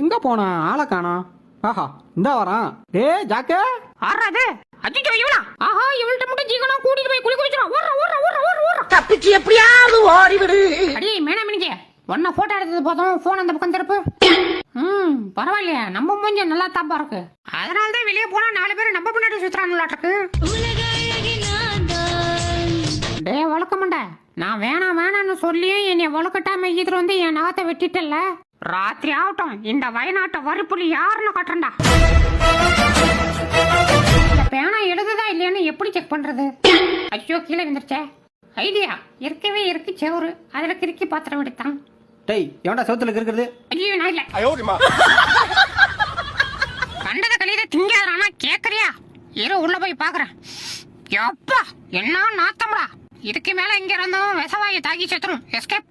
எங்க போனா? ஆளை காணோம் ஆஹா இந்தா வரான். டேய் ஜாக்கே. ஆறாது அஜிஜோ இவளா? ஆஹா இவள்கிட்ட மட்டும் ஜீவனா கூட்டிட்டு போய் குளிக்க வச்சிரும் ஓடுற ஓடுற ஓடுற ஓடுற ஓடுற. தப்பிச்சு எப்படியாவது ஓடிவிடு. அடியே மேனா மினிஜே ஒன்ன போட்டோ எடுத்தது போதும். போன் அந்த பக்கம் திருப்பு. ம் பரவாயில்லையே. நம்ம மூஞ்ச நல்லா தாப்பா இருக்கு. அதனால தான் வெளியே போனா நாலு பேர் நம்ம பின்னாடி சுத்துறாங்களாட்டுக்கு டே வளர்க்க மாட்டே நான் வேணாம் வேணாம்னு சொல்லியும் என்னை வளர்க்கட்டாம இதுல வந்து என் நகத்தை வெட்டிட்டல்ல ராத்திரி ஆகட்டும் இந்த வயநாட்டை வறுப்புலி யாருன்னு கட்டுறா இந்த பேனா எழுதுதா இல்லையான்னு எப்படி செக் பண்றது? ஐயோ கீழே விழுந்துருச்சே. ஐடியா இருக்கவே இருக்கு செவரு. அதுல கிறுக்கி பாத்திரம் எடுத்தான். டேய் எவன்டா செவுத்துல இருக்கிறது ஐயோ நான் இல்ல. கண்டத கலியத திங்காதானா கேக்குறியா? இரு உள்ள போய் பாக்குறேன். எப்பா என்ன நாத்தம்டா. இதுக்கு மேல இங்க இருந்தும் விசவாயி தாக்கி செத்துரும். எஸ்கேப்